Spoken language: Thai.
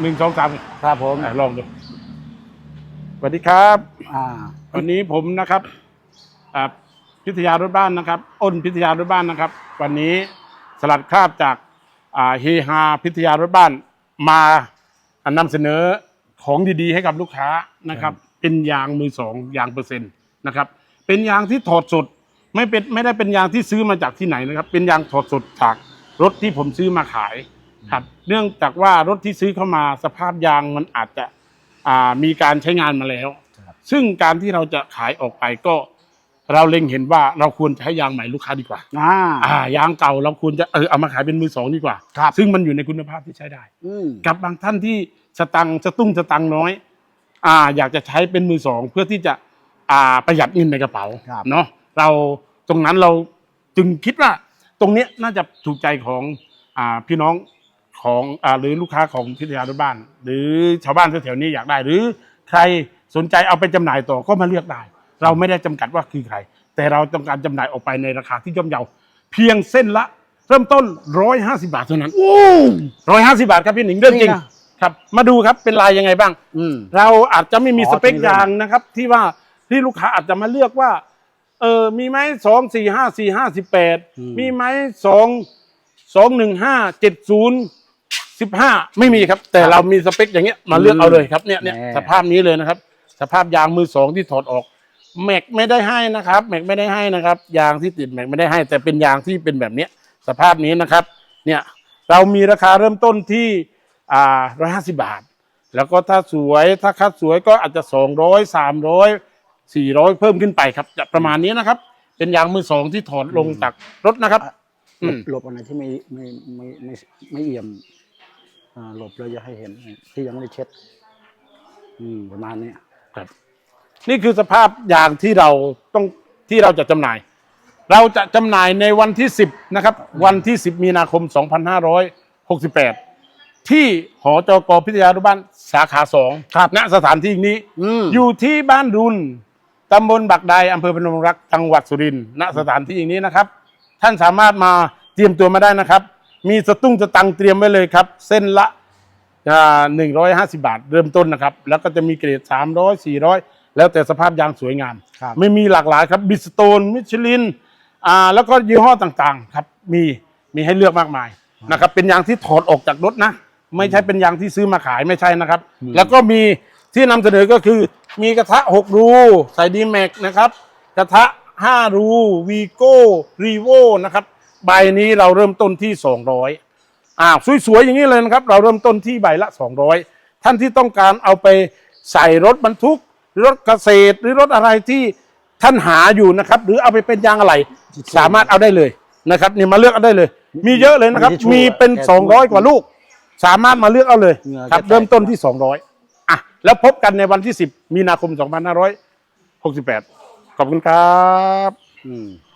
หนึ่งสองสามครับผมอะลองดูสวัสดีครับ อ่า วันนี้ผมนะครับอ่าพิทยารถบ้านนะครับอ้นพิทยารถบ้านนะครับ วันนี้สลัดคราบจากอ่าเฮฮาพิทยารถบ้านมาอ่านำเสนอของดีๆ ให้กับลูกค้านะครับ เป็นยางมือสองยางเปอร์เซ็นต์นะครับ เป็นยางที่ถอดสดไม่เป็นไม่ได้เป็นยางที่ซื้อมาจากที่ไหนนะครับ เป็นยางถอดสดจากรถที่ผมซื้อมาขาย ครับเนื่องจากว่ารถที่ซื้อเข้ามาสภาพยางมันอาจจะอ่ามีการใช้งานมาแล้วครับซึ่งการที่เราจะขายออกไปก็ เราเล็งเห็นว่าเราควรจะให้ยางใหม่ลูกค้าดีกว่าอ่าอ่ายางเก่าเราควรจะเออเอามาขายเป็นมือสองดีกว่าครับซึ่งมันอยู่ในคุณภาพที่ใช้ได้อืมกับบางท่านที่สตังค์สตุ้งสตังค์น้อย อ่าอยากจะใช้เป็นมือสองเพื่อที่จะอ่าประหยัดเงินในกระเป๋าครับเนาะเราตรงนั้นเราจึงคิดว่าตรงเนี้ยน่าจะถูกใจของอ่าพี่น้อง ของอ่าหรือลูกค้าของพิทยารถบ้าน หรือชาวบ้านแถวๆนี้อยากได้ หรือใครสนใจเอาไปจำหน่ายต่อก็มาเลือกได้ เราไม่ได้จำกัดว่าคือใคร แต่เราต้องการจำหน่ายออกไปในราคาที่ย่อมเยาเพียงเส้นละ เริ่มต้นร้อยห้าสิบาทเท่านั้น โอ้ ร้อยห้าสิบาทครับพี่หนิงเรื่องจริงนี่นะ ครับ มาดูครับเป็นลายยังไงบ้าง อืม เราอาจจะไม่มีอ๋อสเปคที่เรื่องยางนะครับ ที่ว่าที่ลูกค้าอาจจะมาเลือกว่า เออมีไหมสองสี่ห้าสี่ห้าสิบแปดมีไหมสองสองหนึ่งห้าเจ็ดศูนย์ สิบห้าไม่มีครับ แต่เรามีสเปคอย่างเงี้ยมาเลือกเอาเลยครับเนี่ยเนี่ยสภาพนี้เลยนะครับ สภาพยางมือสองที่ถอดออกแม็กไม่ได้ให้นะครับแม็กไม่ได้ให้นะครับ ยางที่ติดแม็กไม่ได้ให้ แต่เป็นยางที่เป็นแบบเนี้ยสภาพนี้นะครับ เนี่ยเรามีราคาเริ่มต้นที่อ่าร้อยห้าสิบาท แล้วก็ถ้าสวยถ้าคัดสวยก็อาจจะสองร้อยสามร้อยสี่ร้อยเพิ่มขึ้นไปครับจะประมาณนี้นะครับ เป็นยางมือสองที่ถอดลงจากรถนะครับ อืม หลบอะไรที่ไม่ไม่ไม่ไม่ไม่เอี่ยมอ่า หลบเลยจะให้เห็นที่ยังไม่ได้เช็ด อืมประมาณนี้ครับ นี่คือสภาพยางที่เราต้องที่เราจะจำหน่าย เราจะจำหน่ายในวันที่10นะครับ วันที่10มีนาคม2568ที่หอจกพิทยานุบ้านสาขา2ครับณสถานที่นี้อืมอยู่ที่บ้านรุนตำบลบักไดอำเภอพนมรักษ์จังหวัดสุรินทร์ณสถานที่อย่างนี้นะครับ ท่านสามารถมาเตรียมตัวมาได้นะครับ มีสตุ้งสตังค์เตรียมไว้เลยครับ เส้นละหนึ่งร้อยห้าสิบาท เริ่มต้นนะครับ แล้วก็จะมีเกรดสามร้อยสี่ร้อยแล้วแต่สภาพยางสวยงามครับไม่มีหลากหลายครับบิสโตนมิชลินอ่าแล้วก็ยี่ห้อต่างๆครับมีมีให้เลือกมากมายนะครับเป็นยางที่ถอดออกจากรถนะ ไม่ใช่เป็นยางที่ซื้อมาขายไม่ใช่นะครับ แล้วก็มีที่นำเสนอก็คือ มีกระทะ 6 รูใส่ดีแม็กนะครับ กระทะ 5 รูวีโก้รีโวนะครับ ใบนี้เราเริ่มต้นที่ 200อ่าสวยๆอย่างนี้เลยนะครับ เราเริ่มต้นที่ใบละ 200 ท่านที่ต้องการเอาไปใส่รถบรรทุกรถเกษตรหรือรถอะไรที่ท่านหาอยู่นะครับ หรือเอาไปเป็นยางอะไร สามารถเอาได้เลยนะครับนี่มาเลือกเอาได้เลย มีเยอะเลยนะครับ มีที่ชัวร์มีเป็นแกชัวร์200 กว่าลูก สามารถมาเลือกเอาเลยเหงื่อครับแกแตกเริ่มต้นที่ 200อะแล้วพบกันในวันที่ 10 มีนาคม 2568 ขอบคุณครับอืม